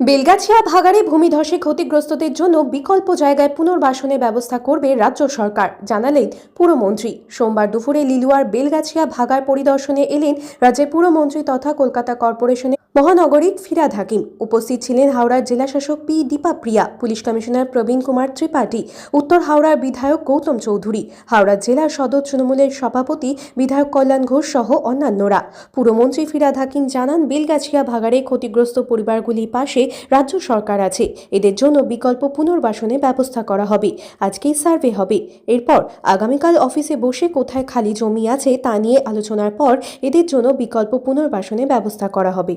বেলগাছিয়া ভাগাড়ে ভূমিধসে ক্ষতিগ্রস্তদের জন্য বিকল্প জায়গায় পুনর্বাসনের ব্যবস্থা করবে রাজ্য সরকার, জানালেন পুরমন্ত্রী। সোমবার দুপুরে লিলুয়ার বেলগাছিয়া ভাগাড় পরিদর্শনে এলেন রাজ্যের পুরমন্ত্রী তথা কলকাতা কর্পোরেশনের মহানগরী ফিরাদ হাকিম। উপস্থিত ছিলেন হাওড়ার জেলাশাসক P Dipa Priya, police commissioner Prabin Kumar Tripathi, উত্তর হাওড়ার বিধায়ক গৌতম চৌধুরী, হাওড়া জেলা সদর তৃণমূলের সভাপতি বিধায়ক কল্যাণ ঘোষ সহ অন্যান্যরা। পুরমন্ত্রী ফিরাদ হাকিম জানান, বেলগাছিয়া ভাগাড়ে ক্ষতিগ্রস্ত পরিবারগুলির পাশে রাজ্য সরকার আছে। এদের জন্য বিকল্প পুনর্বাসনের ব্যবস্থা করা হবে। আজকেই সার্ভে হবে। এরপর আগামীকাল অফিসে বসে কোথায় খালি জমি আছে তা নিয়ে আলোচনার পর এদের জন্য বিকল্প পুনর্বাসনের ব্যবস্থা করা হবে।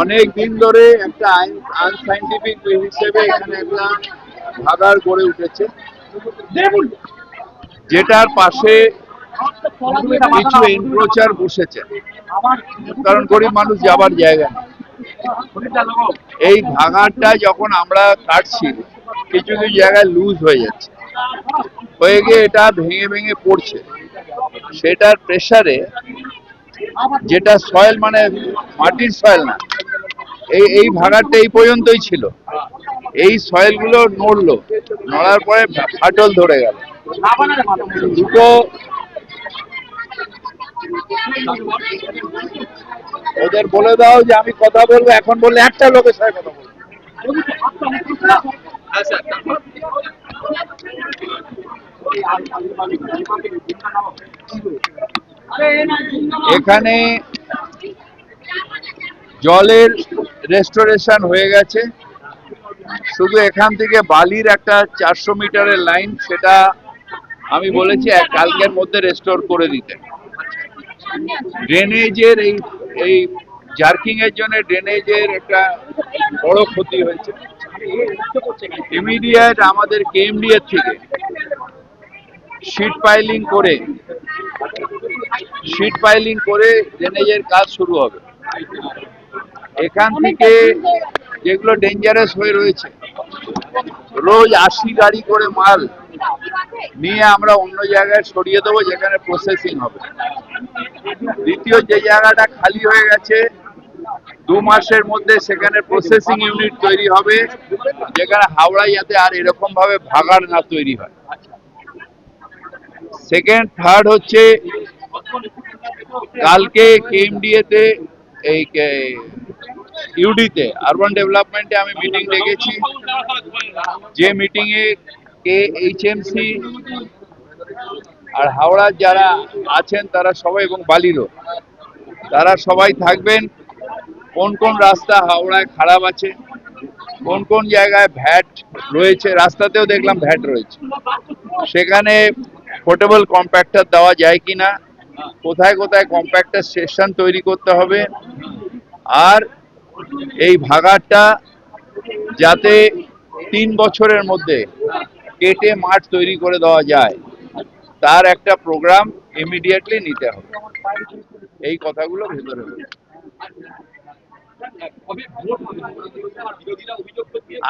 অনেক দিন ধরে একটা আনসাইন্টিফিক হিসেবে এখানে একটা ভাগার গড়ে উঠেছে। যেটার পাশে কিছু এনক্রোচার বসেছে। কারণ গরিব মানুষ যাবার জায়গা এই ভাগারটা যখন আমরা কাটছি, কিছু কিছু জায়গায় লুজ হয়ে যাচ্ছে। হয়ে গিয়ে এটা ভেঙে ভেঙে পড়ছে। সেটার প্রেসারে যেটা সয়েল মানে মাটির সয়েল না। এই এই ভাগারটা এই পর্যন্তই ছিল। এই সয়েলগুলো নড়লো। নড়ার পরে ফাটল ধরে গেল। দুটো ওদের বলে দাও যে আমি কথা বলব, এখন বললে একটা লোকের সাথে কথা বলব। এখানে জলের রেস্টোরেশন হয়ে গেছে। শুধু এখান থেকে বালির একটা চারশো মিটারের লাইন সেটা আমি বলেছি এক কালকের মধ্যে রেস্টোর করে দিতে। ড্রেনেজের এই এই জার্কিং এর জন্য ড্রেনেজের একটা বড় ক্ষতি হয়েছে। ইমিডিয়েট আমাদের কেএমডি এর থেকে শিট পাইলিং করে শিট পাইলিং করে ড্রেনেজের কাজ শুরু হবে। এখান থেকে যেগুলো ডেঞ্জারাস হয়ে রয়েছে রোজ আশি গাড়ি করে মাল নিয়ে আমরা অন্য জায়গায় সরিয়ে দেবো যেখানে প্রসেসিং হবে। দ্বিতীয় যে জায়গাটা খালি হয়ে গেছে দু মাসের মধ্যে সেখানে প্রসেসিং ইউনিট তৈরি হবে যেখানে হাওড়ায় যাতে আর এরকম ভাবে ভাগাড় না তৈরি হয়। সেকেন্ড থার্ড হচ্ছে কালকে কেএমডিএ তে এই ইউডিতে আরবান ডেভেলপমেন্টে আমি মিটিং ডেকেছি। যে মিটিং এ কে এইচএমসি আর হাওড়ার যারা আছেন, তারা সবাই এবং বালিরও তারা সবাই থাকবেন। কোন কোন রাস্তা হাওড়ায় খারাপ আছে, কোন কোন জায়গায় ভ্যাট রয়েছে, রাস্তাতেও দেখলাম ভ্যাট রয়েছে। সেখানে পোর্টেবল কম্প্যাক্টার দেওয়া যায় কি না কোথায় কোথায় কম্প্যাক্টর স্টেশন তৈরি করতে হবে, আর এই ভাগাড়টা যাতে তিন বছরের মধ্যে কেটে মাঠ তৈরি করে দেওয়া যায়, তার একটা প্রোগ্রাম ইমিডিয়েটলি নিতে হবে। এই কথাগুলো ভেতরে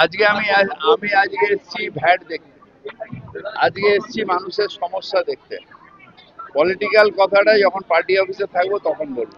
আজকে আমি আমি আজকে এসেছি ভ্যাট দেখতে। আজকে এসেছি মানুষের সমস্যা দেখতে। পলিটিক্যাল কথাটা যখন পার্টি অফিসে থাকব তখন বলব।